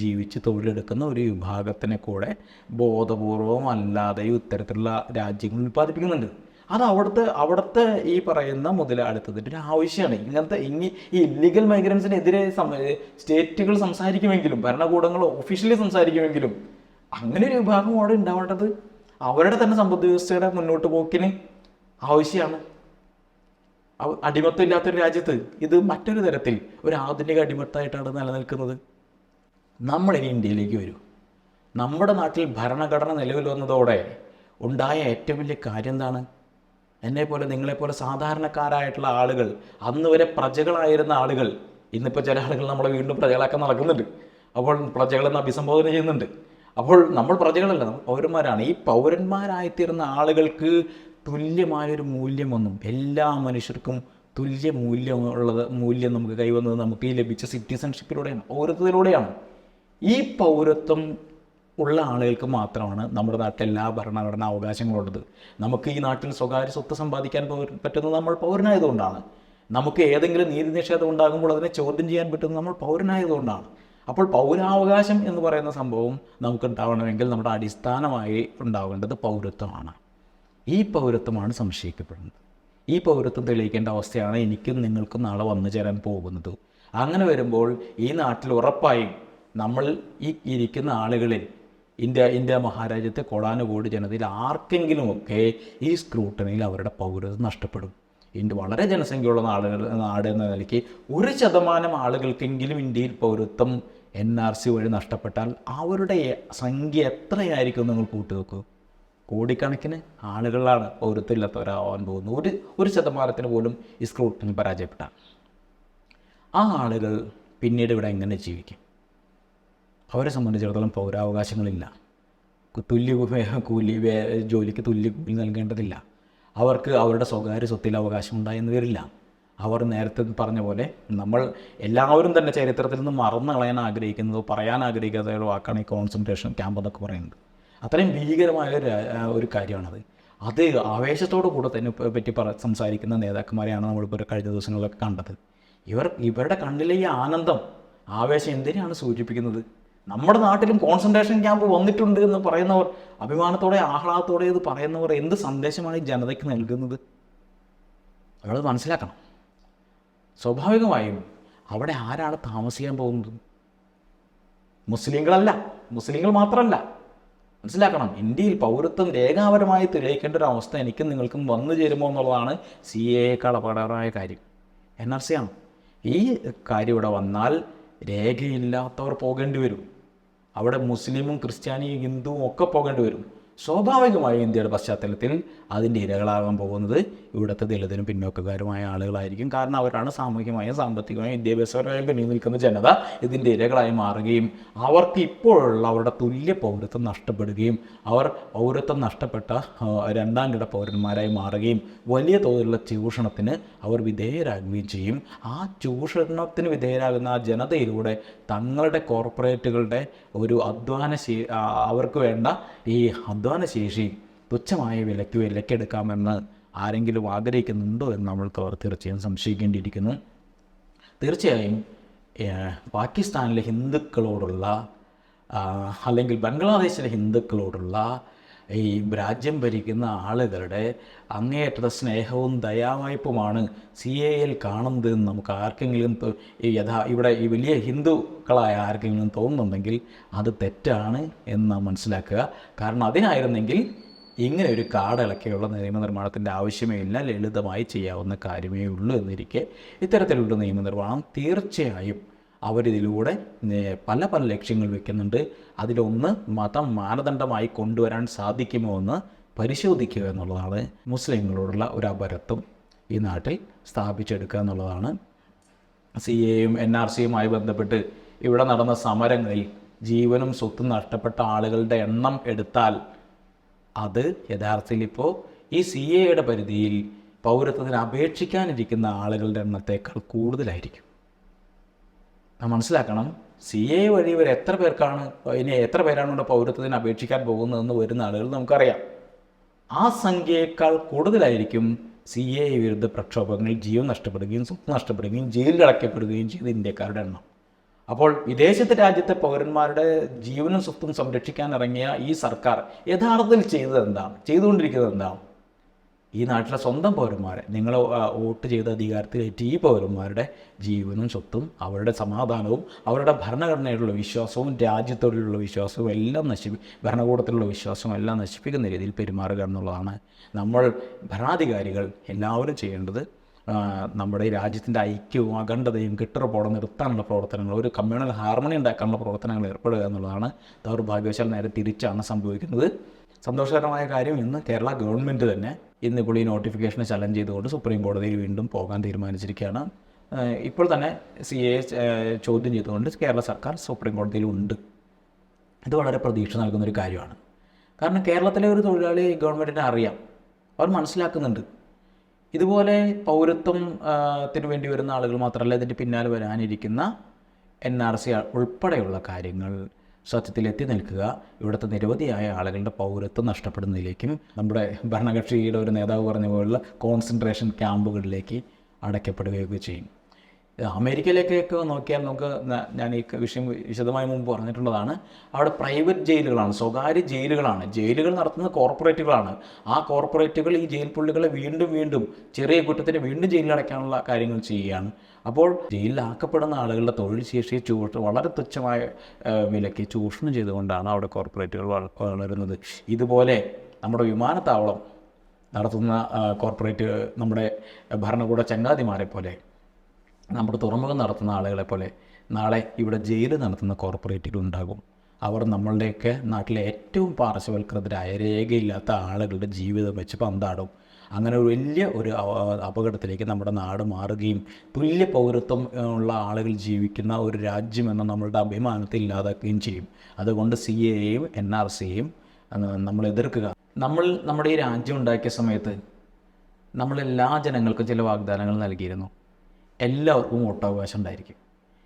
ജീവിച്ച് തൊഴിലെടുക്കുന്ന ഒരു വിഭാഗത്തിനെ കൂടെ ബോധപൂർവം അല്ലാതെയും ഇത്തരത്തിലുള്ള രാജ്യങ്ങൾ ഉൽപ്പാദിപ്പിക്കുന്നുണ്ട്. അത് അവിടുത്തെ അവിടുത്തെ ഈ പറയുന്ന മുതലാളിത്തത്തിന്റെ ഒരു ആവശ്യമാണ്. ഇങ്ങനത്തെ ഇനി ഈ ഇല്ലീഗൽ മൈഗ്രൻസിനെതിരെ സ്റ്റേറ്റുകൾ സംസാരിക്കുമെങ്കിലും ഭരണകൂടങ്ങൾ ഒഫീഷ്യലി സംസാരിക്കുമെങ്കിലും അങ്ങനെ ഒരു വിഭാഗം അവിടെ ഉണ്ടാവേണ്ടത് അവരുടെ തന്നെ സമ്പദ് വ്യവസ്ഥയുടെ മുന്നോട്ട് പോക്കിന് ആവശ്യമാണ്. അടിമത്തം ഇല്ലാത്തൊരു രാജ്യത്ത് ഇത് മറ്റൊരു തരത്തിൽ ഒരു ആധുനിക അടിമത്തമായിട്ടാണ് നിലനിൽക്കുന്നത്. നമ്മളിനി ഇന്ത്യയിലേക്ക് വരൂ. നമ്മുടെ നാട്ടിൽ ഭരണഘടന നിലവിൽ വന്നതോടെ ഉണ്ടായ ഏറ്റവും വലിയ കാര്യം എന്താണ്? എന്നെപ്പോലെ നിങ്ങളെപ്പോലെ സാധാരണക്കാരായിട്ടുള്ള ആളുകൾ അന്ന് വരെ പ്രജകളായിരുന്ന ആളുകൾ ഇന്നിപ്പോൾ ചില ആളുകൾ നമ്മളെ വീണ്ടും പ്രജകളാക്കാൻ നടക്കുന്നുണ്ട്. അപ്പോൾ പ്രജകളെന്ന് അഭിസംബോധന ചെയ്യുന്നുണ്ട്. അപ്പോൾ നമ്മൾ പ്രജകളല്ല നമ്മൾ പൗരന്മാരാണ്. ഈ പൗരന്മാരായിത്തീരുന്ന ആളുകൾക്ക് തുല്യമായൊരു മൂല്യം എല്ലാ മനുഷ്യർക്കും തുല്യ മൂല്യമുള്ളത് മൂല്യം നമുക്ക് കൈവന്നത് നമുക്ക് ഈ ലഭിച്ച സിറ്റിസൺഷിപ്പിലൂടെയാണ് പൗരത്വത്തിലൂടെയാണ്. ഈ പൗരത്വം ഉള്ള ആളുകൾക്ക് മാത്രമാണ് നമ്മുടെ നാട്ടിൽ എല്ലാ ഭരണഘടനാ അവകാശങ്ങളുള്ളത്. നമുക്ക് ഈ നാട്ടിൽ സ്വകാര്യ സ്വത്ത് സമ്പാദിക്കാൻ പറ്റുന്നത് നമ്മൾ പൗരനായതുകൊണ്ടാണ്. നമുക്ക് ഏതെങ്കിലും നീതി നിഷേധം ഉണ്ടാകുമ്പോൾ അതിനെ ചോദ്യം ചെയ്യാൻ പറ്റുന്നത് നമ്മൾ പൗരനായതുകൊണ്ടാണ്. അപ്പോൾ പൗരാവകാശം എന്ന് പറയുന്ന സംഭവം നമുക്ക് ഉണ്ടാവണമെങ്കിൽ നമ്മുടെ അടിസ്ഥാനമായി ഉണ്ടാവേണ്ടത് പൗരത്വമാണ്. ഈ പൗരത്വമാണ് സംശയിക്കപ്പെടുന്നത്. ഈ പൗരത്വം തെളിയിക്കേണ്ട അവസ്ഥയാണ് എനിക്കും നിങ്ങൾക്കും നാളെ വന്നു ചേരാൻ പോകുന്നത്. അങ്ങനെ വരുമ്പോൾ ഈ നാട്ടിൽ ഉറപ്പായും നമ്മൾ ഈ ഇരിക്കുന്ന ആളുകളിൽ ഇന്ത്യ ഇന്ത്യ മഹാരാജ്യത്തെ കോടാനുകോടി ജനതയിൽ ആർക്കെങ്കിലുമൊക്കെ ഈ സ്ക്രൂട്ടണിയിൽ അവരുടെ പൗരത്വം നഷ്ടപ്പെടും. ഇന്ത്യ വളരെ ജനസംഖ്യയുള്ള നാടുകൾ നാട് എന്ന നിലയ്ക്ക് ഒരു ശതമാനം ആളുകൾക്കെങ്കിലും ഇന്ത്യയിൽ പൗരത്വം എൻ ആർ സി വഴി നഷ്ടപ്പെട്ടാൽ അവരുടെ സംഖ്യ എത്രയായിരിക്കും നിങ്ങൾ കൂട്ടി കോടിക്കണക്കിന് ആളുകളാണ് പൗരത്വമില്ലാത്തവരാവാൻ പോകുന്നത്. ഒരു ഒരു ശതമാനത്തിന് പോലും ഈ സ്ക്രൂട്ടിനി പരാജയപ്പെട്ട ആ ആളുകൾ പിന്നീട് ഇവിടെ എങ്ങനെ ജീവിക്കും? അവരെ സംബന്ധിച്ചിടത്തോളം പൗരാവകാശങ്ങളില്ല. തുല്യ കൂലി ജോലിക്ക് തുല്യ കൂലി നൽകേണ്ടതില്ല. അവർക്ക് അവരുടെ സ്വകാര്യ സ്വത്തിൽ അവകാശം ഉണ്ടായെന്ന് വരില്ല. അവർ നേരത്തെ പറഞ്ഞ പോലെ നമ്മൾ എല്ലാവരും തന്നെ ചരിത്രത്തിൽ നിന്ന് മറന്നു കളയാൻ ആഗ്രഹിക്കുന്നതോ പറയാൻ ആഗ്രഹിക്കാത്തതോ വാക്കാണ് ഈ കോൺസെൻട്രേഷൻ ക്യാമ്പ് എന്നൊക്കെ പറയുന്നത്. അത്രയും ഭീകരമായ ഒരു ഒരു കാര്യമാണത്. അത് ആവേശത്തോടു കൂടെ തന്നെ പറ്റി പറ സംസാരിക്കുന്ന നേതാക്കന്മാരെയാണ് നമ്മളിപ്പോൾ കഴിഞ്ഞ ദിവസങ്ങളിലൊക്കെ കണ്ടത്. ഇവർ ഇവരുടെ കണ്ണിലെ ഈ ആനന്ദം ആവേശം എന്തിനാണ് സൂചിപ്പിക്കുന്നത്? നമ്മുടെ നാട്ടിലും കോൺസെൻട്രേഷൻ ക്യാമ്പ് വന്നിട്ടുണ്ട് എന്ന് പറയുന്നവർ അഭിമാനത്തോടെ ആഹ്ലാദത്തോടെ ഇത് പറയുന്നവർ എന്ത് സന്ദേശമാണ് ഈ ജനതയ്ക്ക് നൽകുന്നത്? അവരത് മനസ്സിലാക്കണം. സ്വാഭാവികമായും അവിടെ ആരാണ് താമസിക്കാൻ പോകുന്നത്? മുസ്ലിങ്ങളല്ല. മുസ്ലിങ്ങൾ മാത്രമല്ല. മനസ്സിലാക്കണം. ഇന്ത്യയിൽ പൗരത്വം രേഖാപരമായി തെളിയിക്കേണ്ട ഒരു അവസ്ഥ എനിക്കും നിങ്ങൾക്കും വന്നു ചേരുമോ എന്നുള്ളതാണ് സി എയേക്കാൾ അപകടകരമായ കാര്യം. എൻ ആർ സി ആണ്. ഈ കാര്യം ഇവിടെ വന്നാൽ രേഖയില്ലാത്തവർ പോകേണ്ടി വരും. അവിടെ മുസ്ലിമും ക്രിസ്ത്യാനിയും ഹിന്ദുവും ഒക്കെ പോകേണ്ടി വരും. സ്വാഭാവികമായും ഇന്ത്യയുടെ പശ്ചാത്തലത്തിൽ അതിന്റെ ഇരകളാകാൻ പോകുന്നത് ഇവിടുത്തെ ദളിതരും പിന്നോക്കക്കാരുമായ ആളുകളായിരിക്കും. കാരണം അവരാണ് സാമൂഹികമായും സാമ്പത്തികമായും വിദ്യാഭ്യാസപരമായും പിന്നിൽ നിൽക്കുന്ന ജനത. ഇതിന്റെ ഇരകളായി മാറുകയും അവർക്ക് ഇപ്പോഴുള്ള അവരുടെ തുല്യ പൗരത്വം നഷ്ടപ്പെടുകയും അവർ പൗരത്വം നഷ്ടപ്പെട്ട രണ്ടാം കിട പൗരന്മാരായി മാറുകയും വലിയ തോതിലുള്ള ചൂഷണത്തിന് അവർ വിധേയരാകുകയും ചെയ്യും. ആ ചൂഷണത്തിന് വിധേയരാകുന്ന ആ ജനതയിലൂടെ തങ്ങളുടെ കോർപ്പറേറ്റുകളുടെ ഒരു അധ്വാന അവർക്ക് വേണ്ട ഈ അധ്വാന ശേഷി തുച്ഛമായ വിലയ്ക്ക് വിലക്കെടുക്കാമെന്ന് ആരെങ്കിലും ആഗ്രഹിക്കുന്നുണ്ടോ എന്ന് നമ്മൾക്ക് അവർ തീർച്ചയായും സംശയിക്കേണ്ടിയിരിക്കുന്നു. തീർച്ചയായും പാകിസ്ഥാനിലെ ഹിന്ദുക്കളോടുള്ള അല്ലെങ്കിൽ ബംഗ്ലാദേശിലെ ഹിന്ദുക്കളോടുള്ള ഈ രാജ്യം ഭരിക്കുന്ന ആളുകളുടെ അങ്ങേയറ്റത്തെ സ്നേഹവും ദയാവായ്പുമാണ് സി എ എൽ കാണുന്നത് എന്ന് നമുക്ക് ആർക്കെങ്കിലും ഈ യഥാ ഇവിടെ ഈ വലിയ ഹിന്ദുക്കളായ ആർക്കെങ്കിലും തോന്നുന്നുണ്ടെങ്കിൽ അത് തെറ്റാണ് എന്ന് മനസ്സിലാക്കുക. കാരണം അതിനായിരുന്നെങ്കിൽ ഇങ്ങനെ ഒരു കാടിളക്കിയുള്ള നിയമനിർമ്മാണത്തിന്റെ ആവശ്യമേ ഇല്ല. ലളിതമായി ചെയ്യാവുന്ന കാര്യമേ ഉള്ളൂ എന്നിരിക്കെ ഇത്തരത്തിലുള്ള നിയമനിർമ്മാണം തീർച്ചയായും അവരിതിലൂടെ പല പല ലക്ഷ്യങ്ങൾ വെക്കുന്നുണ്ട്. അതിലൊന്ന് മതം മാനദണ്ഡമായി കൊണ്ടുവരാൻ സാധിക്കുമോ എന്ന് പരിശോധിക്കുക എന്നുള്ളതാണ്. മുസ്ലിങ്ങളോടുള്ള ഒരു അപരത്വം ഈ നാട്ടിൽ സ്ഥാപിച്ചെടുക്കുക എന്നുള്ളതാണ്. സി എയും എൻ ആർ സിയുമായി ബന്ധപ്പെട്ട് ഇവിടെ നടന്ന സമരങ്ങളിൽ ജീവനും സ്വത്തും നഷ്ടപ്പെട്ട ആളുകളുടെ എണ്ണം എടുത്താൽ അത് യഥാർത്ഥത്തിൽ ഇപ്പോൾ ഈ സി എയുടെ പരിധിയിൽ പൗരത്വത്തിന് അപേക്ഷിക്കാനിരിക്കുന്ന ആളുകളുടെ എണ്ണത്തേക്കാൾ കൂടുതലായിരിക്കും. മനസ്സിലാക്കണം സി എ വഴി ഇവർ എത്ര പേർക്കാണ് ഇനി എത്ര പേരാണ് ഇവിടെ പൗരത്വത്തിന് അപേക്ഷിക്കാൻ പോകുന്നതെന്ന് വരുന്ന ആളുകൾ നമുക്കറിയാം. ആ സംഖ്യയേക്കാൾ കൂടുതലായിരിക്കും സി എ വിരുദ്ധ പ്രക്ഷോഭങ്ങളിൽ ജീവൻ നഷ്ടപ്പെടുകയും സ്വത്ത് നഷ്ടപ്പെടുകയും ജയിലിൽ അടയ്ക്കപ്പെടുകയും ചെയ്ത ഇന്ത്യക്കാരുടെ എണ്ണം. അപ്പോൾ വിദേശത്തെ രാജ്യത്തെ പൗരന്മാരുടെ ജീവനും സ്വത്തും സംരക്ഷിക്കാൻ ഇറങ്ങിയ ഈ സർക്കാർ യഥാർത്ഥത്തിൽ ചെയ്തത് എന്താണ്? ചെയ്തുകൊണ്ടിരിക്കുന്നത് എന്താണ്? ഈ നാട്ടിലെ സ്വന്തം പൗരന്മാരെ നിങ്ങൾ വോട്ട് ചെയ്ത അധികാരത്തിൽ അധികാരത്തിലേറ്റ് ഈ പൗരന്മാരുടെ ജീവനും സ്വത്തും അവരുടെ സമാധാനവും അവരുടെ ഭരണഘടനയിലുള്ള വിശ്വാസവും രാജ്യത്തോടുള്ള വിശ്വാസവും എല്ലാം നശിപ്പി ഭരണകൂടത്തിലുള്ള വിശ്വാസവും എല്ലാം നശിപ്പിക്കുന്ന രീതിയിൽ പെരുമാറുക എന്നുള്ളതാണ് നമ്മൾ ഭരണാധികാരികൾ എല്ലാവരും ചെയ്യേണ്ടത്. നമ്മുടെ ഈ രാജ്യത്തിന്റെ ഐക്യവും അഖണ്ഡതയും കെട്ടുറപ്പോടെ നിർത്താനുള്ള പ്രവർത്തനങ്ങൾ ഒരു കമ്മ്യൂണൽ ഹാർമണി ഉണ്ടാക്കാനുള്ള പ്രവർത്തനങ്ങൾ ഏർപ്പെടുക എന്നുള്ളതാണ് ദൗർഭാഗ്യവശാൽ നേരെ തിരിച്ചാണ് സംഭവിക്കുന്നത്. സന്തോഷകരമായ കാര്യം ഇന്ന് കേരള ഗവൺമെന്റ് തന്നെ ഇന്ന് ഇപ്പോൾ ഈ നോട്ടിഫിക്കേഷനെ ചലഞ്ച് ചെയ്തുകൊണ്ട് സുപ്രീം കോടതിയിൽ വീണ്ടും പോകാൻ തീരുമാനിച്ചിരിക്കുകയാണ്. ഇപ്പോൾ തന്നെ സി എ ചോദ്യം ചെയ്തുകൊണ്ട് കേരള സർക്കാർ സുപ്രീം കോടതിയിൽ ഉണ്ട്. ഇത് വളരെ പ്രതീക്ഷ നൽകുന്ന ഒരു കാര്യമാണ്. കാരണം കേരളത്തിലെ ഒരു തൊഴിലാളി ഗവൺമെന്റിനെ അറിയാം. അവർ മനസ്സിലാക്കുന്നുണ്ട്. ഇതുപോലെ പൗരത്വം ത്തിന് വേണ്ടി വരുന്ന ആളുകൾ മാത്രമല്ല ഇതിന്റെ പിന്നാലെ വരാനിരിക്കുന്ന എൻ ആർ സി ഉൾപ്പെടെയുള്ള കാര്യങ്ങൾ സത്യത്തിൽ എത്തി നിൽക്കുക. ഇവിടുത്തെ നിരവധിയായ ആളുകളുടെ പൗരത്വം നഷ്ടപ്പെടുന്നതിലേക്കും നമ്മുടെ ഭരണകക്ഷിയുടെ ഒരു നേതാവ് പറഞ്ഞ പോലുള്ള കോൺസെൻട്രേഷൻ ക്യാമ്പുകളിലേക്ക് അടയ്ക്കപ്പെടുകയൊക്കെ ചെയ്യും. അമേരിക്കയിലേക്കൊക്കെ നോക്കിയാൽ നമുക്ക് ഞാൻ ഈ വിഷയം വിശദമായി മുമ്പ് പറഞ്ഞിട്ടുള്ളതാണ്. അവിടെ പ്രൈവറ്റ് ജയിലുകളാണ് സ്വകാര്യ ജയിലുകളാണ്. ജയിലുകൾ നടത്തുന്ന കോർപ്പറേറ്റുകളാണ്. ആ കോർപ്പറേറ്റുകൾ ഈ ജയിൽ പുള്ളികളെ വീണ്ടും വീണ്ടും ചെറിയ കുറ്റത്തിന് വീണ്ടും ജയിലിൽ അടയ്ക്കാനുള്ള കാര്യങ്ങൾ ചെയ്യുകയാണ്. അപ്പോൾ ജയിലിലാക്കപ്പെടുന്ന ആളുകളുടെ തൊഴിൽ ശേഷിയെ ചൂഷണം വളരെ തുച്ഛമായ വിലയ്ക്ക് ചൂഷണം ചെയ്തുകൊണ്ടാണ് അവിടെ കോർപ്പറേറ്റുകൾ വള- വളരുന്നത്. ഇതുപോലെ നമ്മുടെ വിമാനത്താവളം നടത്തുന്ന കോർപ്പറേറ്റ് നമ്മുടെ ഭരണകൂട ചങ്ങാതിമാരെ പോലെ നമ്മുടെ തുറമുഖം നടത്തുന്ന ആളുകളെ പോലെ നാളെ ഇവിടെ ജയിൽ നടത്തുന്ന കോർപ്പറേറ്റുകൾ ഉണ്ടാകും അവർ നമ്മളുടെയൊക്കെ നാട്ടിലെ ഏറ്റവും പാർശ്വവൽകൃതരായ രേഖയില്ലാത്ത ആളുകളുടെ ജീവിതം വെച്ച് പന്താടും. അങ്ങനെ വലിയ ഒരു അപ- അപകടത്തിലേക്ക് നമ്മുടെ നാട് മാറുകയും തുല്യ പൗരത്വം ഉള്ള ആളുകൾ ജീവിക്കുന്ന ഒരു രാജ്യമെന്ന നമ്മളുടെ അഭിമാനത്തെ ഇല്ലാതാക്കുകയും ചെയ്യും. അതുകൊണ്ട് സി എയും എൻ ആർ സിയെയും നമ്മൾ എതിർക്കുക. നമ്മൾ നമ്മുടെ ഈ രാജ്യം ഉണ്ടാക്കിയ സമയത്ത് നമ്മൾ എല്ലാ ജനങ്ങൾക്കും ചില വാഗ്ദാനങ്ങൾ നൽകിയിരുന്നു. എല്ലാവർക്കും വോട്ടവകാശം ഉണ്ടായിരിക്കും.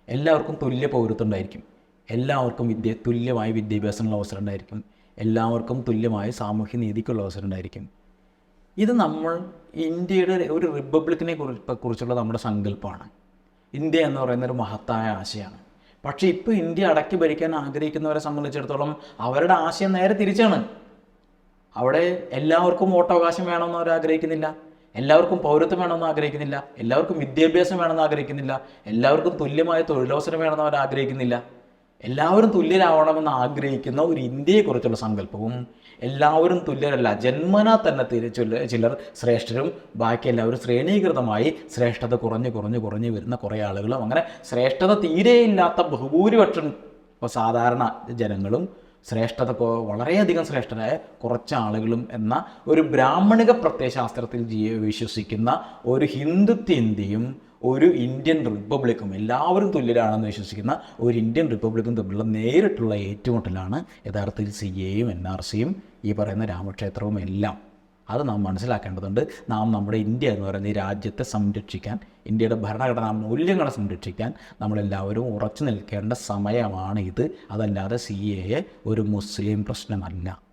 എല്ലാവർക്കും തുല്യ പൗരത്വം ഉണ്ടായിരിക്കും. എല്ലാവർക്കും വിദ്യ തുല്യമായ വിദ്യാഭ്യാസമുള്ള അവസരം ഉണ്ടായിരിക്കും. എല്ലാവർക്കും തുല്യമായ സാമൂഹ്യ നീതിക്കുള്ള അവസരം ഉണ്ടായിരിക്കും. ഇത് നമ്മൾ ഇന്ത്യയുടെ ഒരു റിപ്പബ്ലിക്കിനെ കുറിച്ചുള്ള നമ്മുടെ സങ്കല്പമാണ്. ഇന്ത്യ എന്ന് പറയുന്ന ഒരു മഹത്തായ ആശയമാണ് പക്ഷേ ഇപ്പോൾ ഇന്ത്യ അടക്കി ഭരിക്കാൻ ആഗ്രഹിക്കുന്നവരെ സംബന്ധിച്ചിടത്തോളം അവരുടെ ആശയം നേരെ തിരിച്ചാണ്. അവിടെ എല്ലാവർക്കും വോട്ടവകാശം വേണമെന്ന് അവർ ആഗ്രഹിക്കുന്നില്ല. എല്ലാവർക്കും പൗരത്വം വേണമെന്ന് ആഗ്രഹിക്കുന്നില്ല. എല്ലാവർക്കും വിദ്യാഭ്യാസം വേണമെന്ന് ആഗ്രഹിക്കുന്നില്ല. എല്ലാവർക്കും തുല്യമായ തൊഴിലവസരം വേണമെന്ന് അവർ ആഗ്രഹിക്കുന്നില്ല. എല്ലാവരും തുല്യരാവണമെന്ന് ആഗ്രഹിക്കുന്ന ഒരു ഇന്ത്യയെക്കുറിച്ചുള്ള സങ്കല്പവും എല്ലാവരും തുല്യരല്ല. ജന്മനാ തന്നെ ചിലർ ശ്രേഷ്ഠരും ബാക്കി എല്ലാവരും ശ്രേണീകൃതമായി ശ്രേഷ്ഠത കുറഞ്ഞു കുറഞ്ഞു കുറഞ്ഞു വരുന്ന കുറേ ആളുകളും. അങ്ങനെ ശ്രേഷ്ഠത തീരെയില്ലാത്ത ബഹുഭൂരിപക്ഷം സാധാരണ ജനങ്ങളും ശ്രേഷ്ഠത വളരെയധികം ശ്രേഷ്ഠരായ കുറച്ച് ആളുകളും എന്ന ഒരു ബ്രാഹ്മണിക പ്രത്യയശാസ്ത്രത്തിൽ ജീവ വിശ്വസിക്കുന്ന ഒരു ഹിന്ദുത്വ ഇന്ത്യയും ഒരു ഇന്ത്യൻ റിപ്പബ്ലിക്കും എല്ലാവരും തുല്യരാണെന്ന് വിശ്വസിക്കുന്ന ഒരു ഇന്ത്യൻ റിപ്പബ്ലിക്കും തമ്മിലുള്ള നേരിട്ടുള്ള ഏറ്റുമുട്ടലാണ് യഥാർത്ഥത്തിൽ സി എയും എൻ ആർ സിയും ഈ പറയുന്ന രാമക്ഷേത്രവും എല്ലാം. അത് നാം മനസ്സിലാക്കേണ്ടതുണ്ട്. നാം നമ്മുടെ ഇന്ത്യ എന്ന് പറയുന്ന ഈ രാജ്യത്തെ സംരക്ഷിക്കാൻ ഇന്ത്യയുടെ ഭരണഘടനാ മൂല്യങ്ങളെ സംരക്ഷിക്കാൻ നമ്മളെല്ലാവരും ഉറച്ചു നിൽക്കേണ്ട സമയമാണ് ഇത് അതല്ലാതെ സി എ ഒരു മുസ്ലിം പ്രശ്നമല്ല.